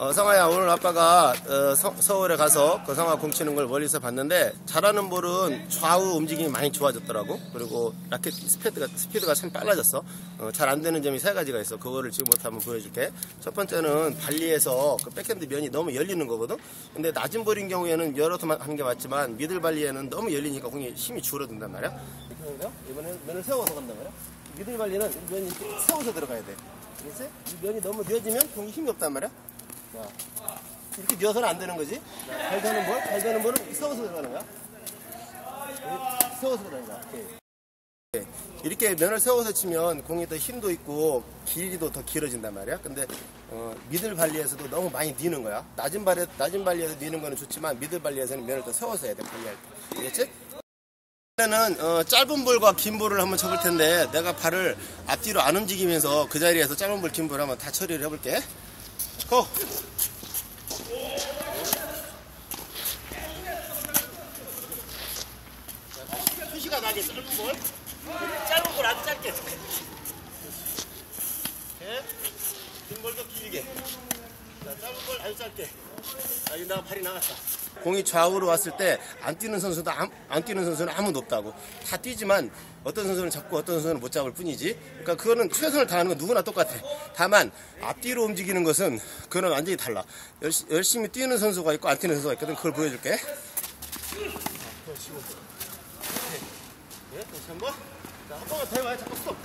어, 성아야 오늘 아빠가 어, 서, 울에 가서 그 성아 공 치는 걸 멀리서 봤는데 잘하는 볼은 좌우 움직임이 많이 좋아졌더라고. 그리고 라켓 스피드가 스피드가 참 빨라졌어. 어, 잘 안 되는 점이 세 가지가 있어. 그거를 지금부터 한번 보여줄게. 첫 번째는 발리에서 그 백핸드 면이 너무 열리는 거거든? 근데 낮은 볼인 경우에는 열어서 하는 게 맞지만 미들 발리에는 너무 열리니까 공이 힘이 줄어든단 말이야. 이번에는 면을 세워서 간단 말이야. 미들 발리는 면이 세워서 들어가야 돼. 그래서 이 면이 너무 늦어지면 공이 힘이 없단 말이야 자, 이렇게 뉘어서는 안 되는 거지. 자, 잘 되는 볼, 잘 되는 볼은 세워서 들어가는 거야. 세워서 들어가는 거야. 이렇게. 이렇게 면을 세워서 치면 공이 더 힘도 있고 길이도 더 길어진단 말이야. 근데 어, 미들 발리에서도 너무 많이 니는 거야. 낮은 발에 낮은 발리에서 니는 거는 좋지만 미들 발리에서는 면을 더 세워서 해야 돼. 발리할 때. 알겠지? 는 어, 짧은 볼과 긴 볼을 한번 쳐볼 텐데 내가 발을 앞뒤로 안 움직이면서 그 자리에서 짧은 볼, 긴 볼 한번 다 처리를 해볼게. 고! 수시가 나게 짧은 볼. 짧은 볼 아주 짧게. 예? 긴 볼도 길게. 자, 짧은 볼 아주 짧게. 아, 이 나, 발이 나갔다. 공이 좌우로 왔을 때 안 뛰는 선수도 안, 안 뛰는 선수는 아무도 없다고. 다 뛰지만 어떤 선수는 잡고 어떤 선수는 못 잡을 뿐이지. 그러니까 그거는 최선을 다하는 건 누구나 똑같아. 다만 앞뒤로 움직이는 것은 그거는 완전히 달라. 열시, 열심히 뛰는 선수가 있고 안 뛰는 선수가 있거든. 그걸 보여줄게. 예, 다시 한 번. 자, 한 번만 더 해봐요. 자꾸 스톱.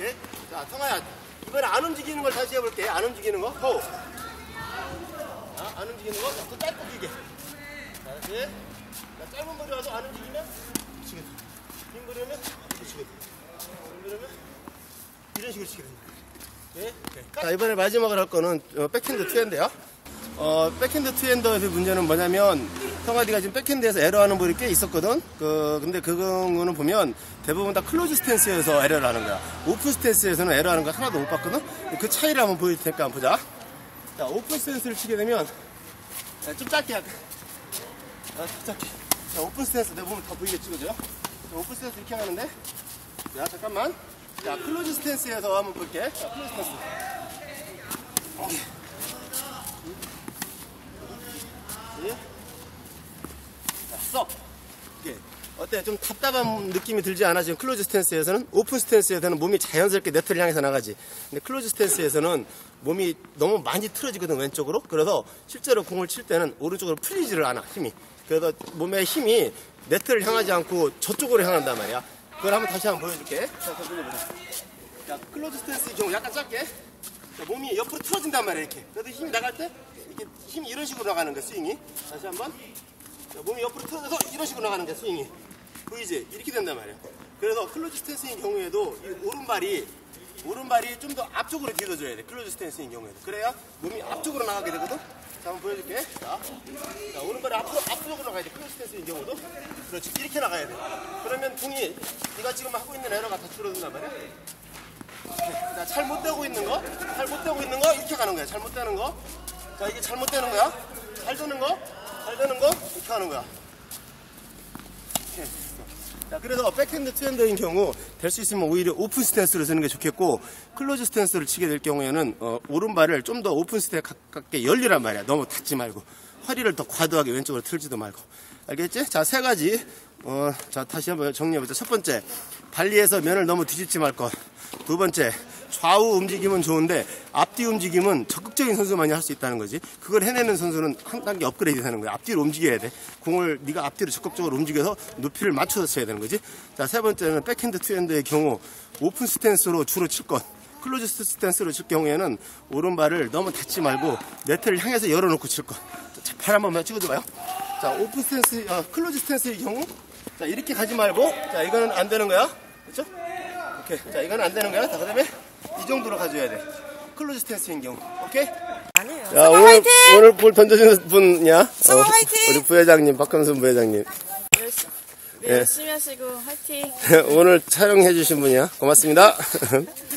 예. 자, 성아야. 이번에 안 움직이는 걸 다시 해볼게. 안 움직이는 거. 호. 자, 안 움직이는 거. 자, 또 짧고 길게. 자, 다시. 자, 짧은 거리 와도 안 움직이면 미치겠다. 긴 거리면 미치겠다. 긴 거리면 이런 식으로 치게 됩니다. 예? 자, 이번에 마지막으로 할 거는 어, 백핸드 투핸드야. 어, 백핸드 투핸더의 문제는 뭐냐면 성아디가 지금 백핸드에서 에러하는 볼이 꽤 있었거든. 그 근데 그거는 보면 대부분 다 클로즈 스탠스에서 에러를 하는 거야. 오픈 스탠스에서는 에러하는 거 하나도 못 봤거든. 그 차이를 한번 보여줄 테니까 한번 보자. 자, 오픈 스탠스를 치게 되면 자, 좀 짧게 할게. 아, 좀 짧게. 자, 오픈 스탠스 내 몸을 더 보이게 찍어줘. 자, 오픈 스탠스 이렇게 하는데. 자, 잠깐만. 자, 클로즈 스탠스에서 한번 볼게. 자, 클로즈 스탠스. 예? 자, 쏙. 이게 어때? 좀 답답한 느낌이 들지 않아? 지금 클로즈 스탠스에서는 오픈 스탠스에서는 몸이 자연스럽게 네트를 향해서 나가지. 근데 클로즈 스탠스에서는 몸이 너무 많이 틀어지거든 왼쪽으로. 그래서 실제로 공을 칠 때는 오른쪽으로 풀리지를 않아 힘이. 그래서 몸의 힘이 네트를 향하지 않고 저쪽으로 향한단 말이야. 그걸 한번 다시 한번 보여줄게. 자, 자, 보여보자. 자, 클로즈 스탠스의 경우 약간 짧게. 자, 몸이 옆으로 틀어진단 말이야 이렇게. 그래도 힘이 나갈 때 이렇게 힘이 이런 식으로 나가는 거야 스윙이. 다시 한 번. 자, 몸이 옆으로 틀어져서 이런 식으로 나가는 거야 스윙이. 보이지? 이렇게 된단 말이야. 그래서 클로즈 스탠스인 경우에도 이 오른발이 오른발이 좀 더 앞쪽으로 뒤어줘야 돼. 클로즈 스탠스인 경우에도. 그래야 몸이 앞쪽으로 나가게 되거든. 자, 한번 보여줄게. 자, 자 오른발이 앞으로 앞쪽으로 나가야 돼. 클로즈 스탠스인 경우도. 그렇지. 이렇게 나가야 돼. 그러면 공이 네가 지금 하고 있는 에러가 다 줄어든단 말이야. 자, 잘못되고 있는 거, 잘못되고 있는 거 이렇게 가는 거야. 잘못되는 거. 자, 이게 잘못되는 거야. 잘 되는 거, 잘 되는 거 이렇게 하는 거야. 자, 그래서 백핸드 투핸드인 경우 될 수 있으면 오히려 오픈 스탠스를 쓰는 게 좋겠고 클로즈 스탠스를 치게 될 경우에는 어, 오른발을 좀 더 오픈 스탠스 가깝게 열리란 말이야. 너무 닫지 말고 허리를 더 과도하게 왼쪽으로 틀지도 말고 알겠지? 자, 세 가지. 어, 자, 다시 한번 정리해보자. 첫 번째, 발리에서 면을 너무 뒤집지 말 것. 두 번째, 좌우 움직임은 좋은데 앞뒤 움직임은 적극적인 선수만이 할 수 있다는 거지. 그걸 해내는 선수는 한 단계 업그레이드 되는 거야. 앞뒤로 움직여야 돼. 공을 네가 앞뒤로 적극적으로 움직여서 높이를 맞춰서 쳐야 되는 거지. 자, 세 번째는 백핸드 투핸드의 경우 오픈 스탠스로 주로 칠 것. 클로즈 스탠스로 칠 경우에는 오른발을 너무 닫지 말고 네트를 향해서 열어놓고 칠 것. 자, 팔 한번만 찍어줘봐요. 자, 오픈 스탠스, 어, 클로즈 스탠스의 경우, 자, 이렇게 가지 말고, 자, 이거는 안 되는 거야. 그렇죠? 오케이. 자, 이건 안 되는 거야. 자, 그 다음에 이 정도로 가져야 돼. 클로즈 스탠스인 경우. 오케이? 아니에요. 자, 오늘, 화이팅! 오늘 볼 던져주는 분이야? 화이팅! 우리 부회장님, 박ham순 부회장님. 열심히, 예. 네, 열심히 하시고 화이팅! 오늘 촬영해주신 분이야. 고맙습니다.